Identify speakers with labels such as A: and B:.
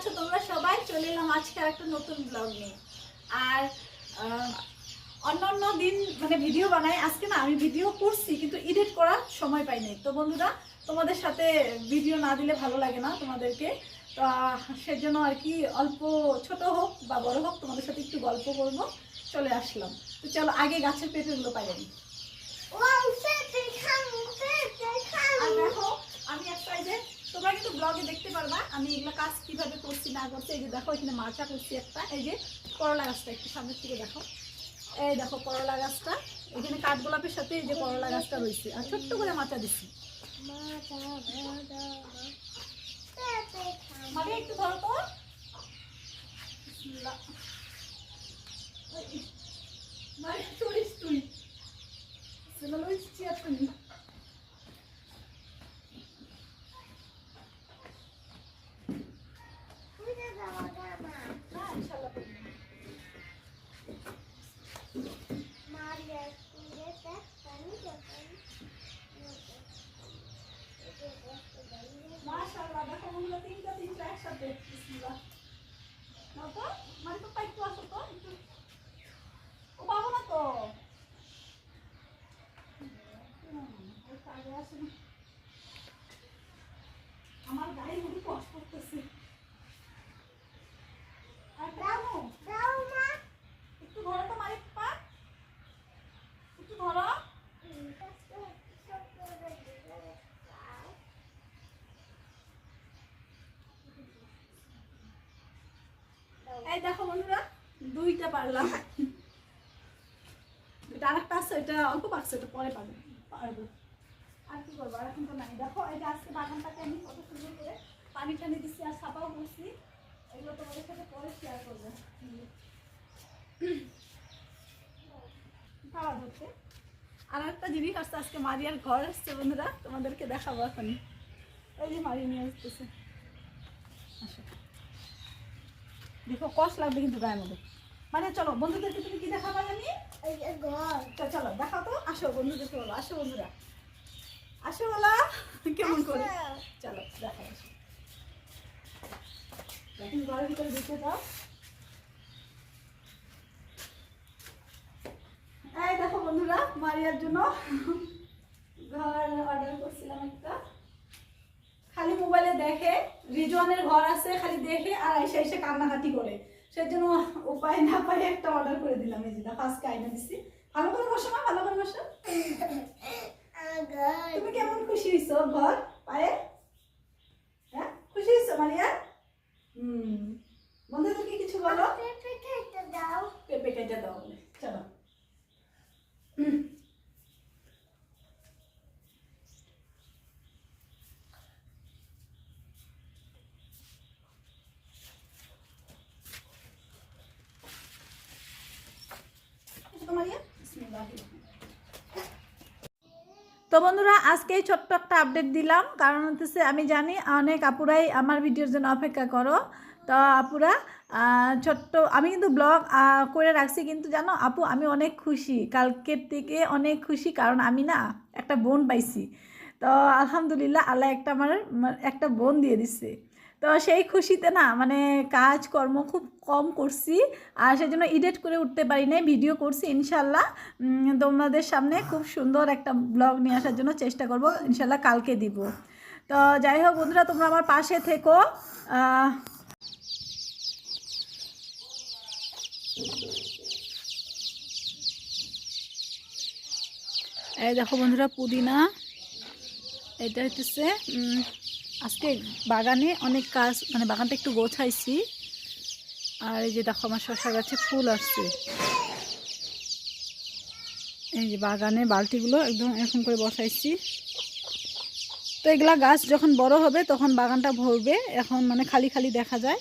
A: আছো তোমরা সবাই? চলে এলাম আজকে আর একটা নতুন ব্লগ নিয়ে। আর অন্য অন্য দিন মানে ভিডিও বানাই। আজকে না আমি ভিডিও করছি কিন্তু এডিট করার সময় পাই নাই। তো বন্ধুরা তোমাদের সাথে ভিডিও না দিলে ভালো লাগে না তোমাদেরকে। তো সেজন্য আর কি অল্প ছোট হোক বা বড় হোক তোমাদের সাথে একটু গল্প করব। চলে আসলাম। তো চলো আগে গাছের পেটেগুলো পাই আমি। আর দেখো আমি একটা এই যে তোমরা কিন্তু ব্লগে দেখতে পারবা আমি এগুলো কাজ না করছে এই যে দেখো এখানে মাছা করছি একটা এই যে করলা গাছটা একটু সামনের থেকে দেখো। এই দেখো করলা গাছটা এখানে কাঠগোলাপের সাথে এই যে করলা গাছটা রয়েছে। আর ছোট্ট করে মাথা দিচ্ছি মানে একটু ধরো তো। ইনশাল্লাহ মাশাআল্লাহ দেখো বন্ধুরা তিনটা তিনটা একসাথে বিসমিল্লাহ নাও তো মানে তো একটু আসো তো একটু ও পাবো না তো হুম, ওই তো আগে আসে না। আমার গায়ে মধ্যে কষ্ট করতেছে আর কেন একটু ধরো তো মালিক পা একটু ধরো এই দেখো বন্ধুরা, দুইটা পারলাম। এটা আরেকটা আছে, এটা অল্প পাকছে এটা পরে পাবে পারব। আর কি করব? আর এখন তো নাই। দেখো, এই যে আজকে বাগানটাকে আমি কত সুন্দর করে পানি টানি দিচ্ছি আর ছাপাও করছি। এগুলো তোমাদের সাথে পরে শেয়ার করব। খাওয়া হচ্ছে। আর একটা জিনিস আসছে আজকে মারিয়ার ঘর আসছে বন্ধুরা, তোমাদেরকে দেখাবো এখন। এই যে মারিয়া নিয়ে আসতেছে। আসো। দেখো কষ্ট লাগবে কিন্তু গায়ের মধ্যে। মানে চলো বন্ধুদেরকে তুমি কি দেখাবা জানি? চলো দেখাও তো আসো বন্ধুদেরকে বলো আসো বন্ধুরা। আসো বলা কেমন করে? চলো দেখো আসো। এখন ঘরের ভিতরে ঢুকে যাও। এই দেখো বন্ধুরা মারিয়ার জন্য ঘর অর্ডার করছিলাম একটা। খালি মোবাইলে দেখে রিজওয়ানের ঘর আছে খালি দেখে আর এসে এসে কান্নাকাটি করে। সেজন্য উপায় না পাই একটা অর্ডার করে দিলাম এই যে দেখো আজকে আইনা দিছি। ভালো করে বসো না ভালো করে বসো। তুমি কেমন খুশি হইছো ঘর পায়ে হ্যাঁ খুশি হইছো মারিয়া হুম। বন্ধুদেরকে কিছু বলো? পেঁপে কেটে দাও। বলে চলো হুম। এসো মারিয়া বিসমিল্লাহির তো বন্ধুরা, আজকে এই ছোট্ট একটা আপডেট দিলাম। কারণ হচ্ছে আমি জানি অনেক আপুরাই আমার ভিডিওর জন্য অপেক্ষা করো। তো আপুরা ছোট্ট, আমি কিন্তু ব্লগ করে রাখছি। কিন্তু জানো আপু, আমি অনেক খুশি। কালকের থেকে অনেক খুশি। কারণ আমি না একটা বোন পাইছি। তো আলহামদুলিল্লাহ, আল্লাহ একটা আমার, একটা বোন দিয়ে দিচ্ছে তো সেই খুশিতে না মানে কাজকর্ম খুব কম করছি, আর সেজন্য এডিট করে উঠতে পারি নাই ভিডিও করছি ইনশাল্লাহ। তোমাদের সামনে খুব সুন্দর একটা ব্লগ নিয়ে আসার জন্য চেষ্টা করব, ইনশাল্লাহ কালকে দিব। তো যাই হোক বন্ধুরা, তোমরা আমার পাশে থেকো। এই দেখো বন্ধুরা, পুদিনা। এটা হচ্ছে বাগানে অনেক কাজ মানে বাগানটা একটু গোছাইছি। আর এই যে দেখো আমার শশা গাছে ফুল আসছে। এই যে বাগানে বালতিগুলো একদম এরকম করে বসাইছি। তো এগুলা গাছ যখন বড় হবে তখন বাগানটা ভরবে, এখন মানে খালি খালি দেখা যায়।